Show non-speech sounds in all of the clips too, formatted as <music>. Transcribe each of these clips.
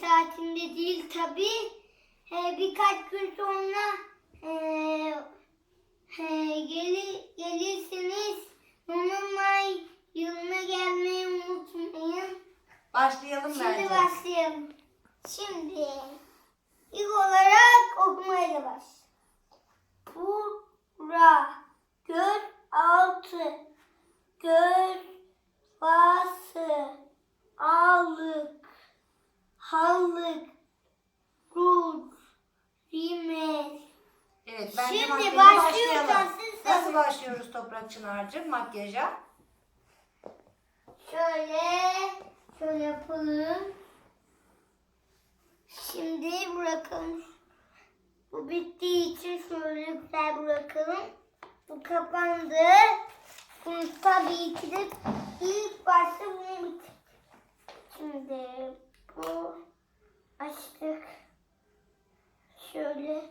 saatinde değil tabi. birkaç gün sonra e, e, gelir, gelirsiniz. Onunla yılına gelmeyi unutmayın. Başlayalım Şimdi bence. başlayalım. Şimdi ilk olarak okumaya baş. Bura, göz altı, göz bası, ağlık, hallık, ruj, rimel. Evet bence Şimdi makyaja başlıyoruz. başlayalım. Nasıl de- başlıyoruz Toprak Çınar'cığım makyaja? Şöyle, şöyle yapalım. Şimdi bırakalım. Bu bittiği için şöyle güzel bırakalım. Bu kapandı. Bunu tabii ki de ilk başta bunu bitirdik. Şimdi bu açtık. Şöyle,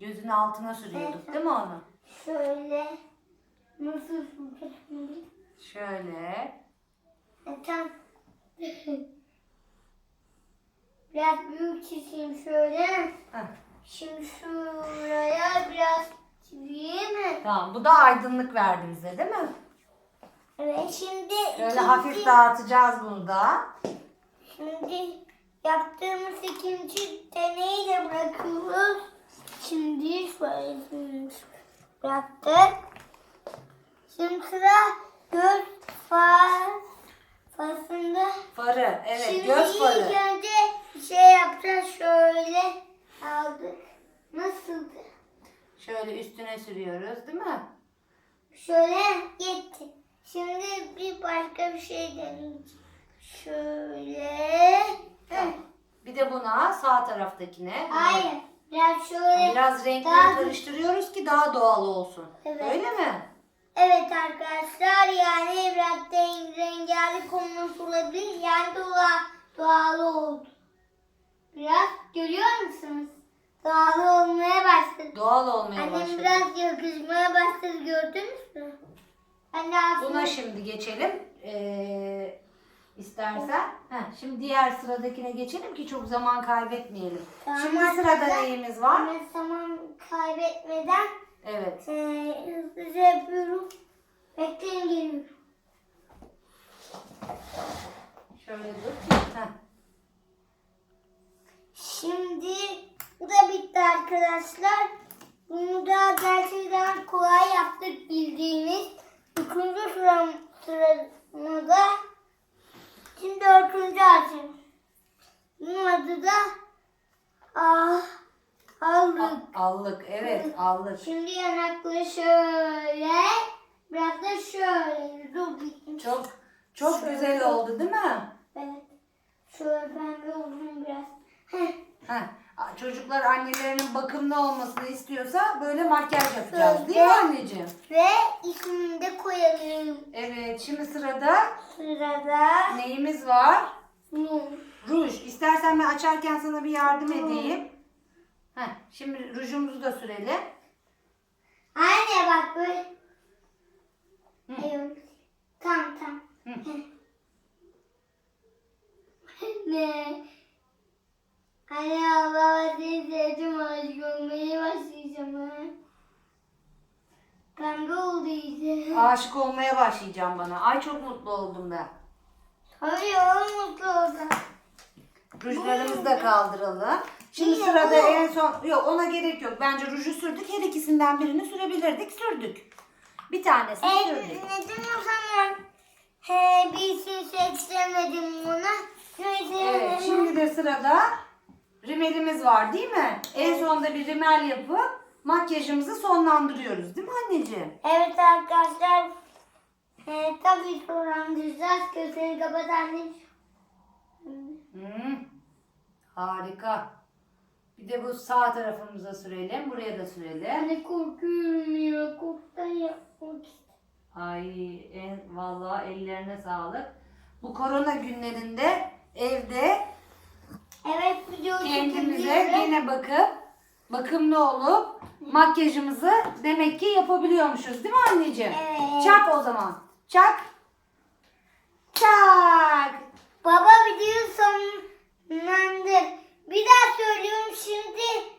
Gözün altına sürüyorduk Evet. değil mi onu? şöyle. Nasıl şimdi? Şöyle. E, Tam. <laughs> Biraz büyük çizeyim şöyle. Heh. Şimdi şuraya biraz çizeyim mi? Tamam bu da aydınlık verdi bize değil mi? Evet şimdi Böyle ikinci- hafif dağıtacağız bunu da. Şimdi yaptığımız ikinci deneyi de bırakıyoruz. Şimdi şöyle şimdi bıraktık. Şimdi sıra göz far fasında. Farı. Evet Şimdi göz ilk farı. önce şey yapacağız şöyle aldık. Nasıldı? Şöyle üstüne sürüyoruz değil mi? Şöyle yetti. Şimdi bir başka bir şey deneyeceğim. Şöyle. Bir de buna sağ taraftakine. Hayır. Biraz şöyle. Biraz renkleri Daha- karıştırıyoruz ki daha doğal olsun. Evet. Öyle mi? Evet arkadaşlar yani biraz renk, rengarenk olmuş olabilir. Yani doğal, doğal oldu. Biraz görüyor musunuz? Doğal olmaya başladı. Doğal olmaya Annem başladı. biraz yakışmaya başladı gördünüz mü? Ben de aslında Buna şimdi geçelim. Ee, istersen. Heh, şimdi diğer sıradakine geçelim ki çok zaman kaybetmeyelim. Tamam, şimdi sırada arkadaşlar. neyimiz var? ben zaman kaybetmeden Evet. eee hızlıca yapıyorum. Bekleyin geliyorum. Şöyle dur. Heh. Şimdi bu da bitti arkadaşlar. Bunu da gerçekten kolay yaptık bildiğiniz. Üçüncü sıram, şimdi dördüncü açın. Bunun adı da ah, aldık. Allık. Evet allık. Şimdi yanakları şöyle, biraz da şöyle. Dur bitmiş. Çok çok Şöyle. güzel oldu değil mi? Evet. Şöyle pembe olsun biraz. Heh. Heh. Çocuklar annelerinin bakımlı olmasını istiyorsa böyle makyaj yapacağız değil mi anneciğim? Ve ismini koyalım. Evet şimdi sırada Sırada neyimiz var? mum. Ruj. İstersen ben açarken sana bir yardım edeyim. Heh, şimdi rujumuzu da sürelim. Anne bak böyle. Hı. Evet. Tamam tamam. Hı. ne? Anne Allah seni sevdim aşık olmaya başlayacağım ha. Pembe oldu iyice. Aşık olmaya başlayacağım bana. Ay çok mutlu oldum ben. Hayır o mutlu oldu. Rujlarımızı da kaldıralım. Şimdi Niye sırada bu? en son... Yok ona gerek yok. Bence ruju sürdük. Her ikisinden birini sürebilirdik. Sürdük. Bir tanesini E, sürdük. neden o zaman he, bir şey seçemedim buna? Evet, şimdi de sırada rimelimiz var değil mi? En sonunda bir rimel yapıp makyajımızı sonlandırıyoruz değil mi anneciğim? Evet arkadaşlar. E, tabii sorandıracağız. Gözlerini kapat annem. Hmm, harika. Bir de bu sağ tarafımıza sürelim. Buraya da sürelim. Anne korkuyorum ya. Korktan yapmak. Ay en, vallahi ellerine sağlık. Bu korona günlerinde evde Evet video kendimize yine bakıp bakımlı olup makyajımızı demek ki yapabiliyormuşuz değil mi anneciğim? Evet. Çak o zaman. Çak. Çak. Baba videoyu sonlandır. Bir daha söylüyorum şimdi.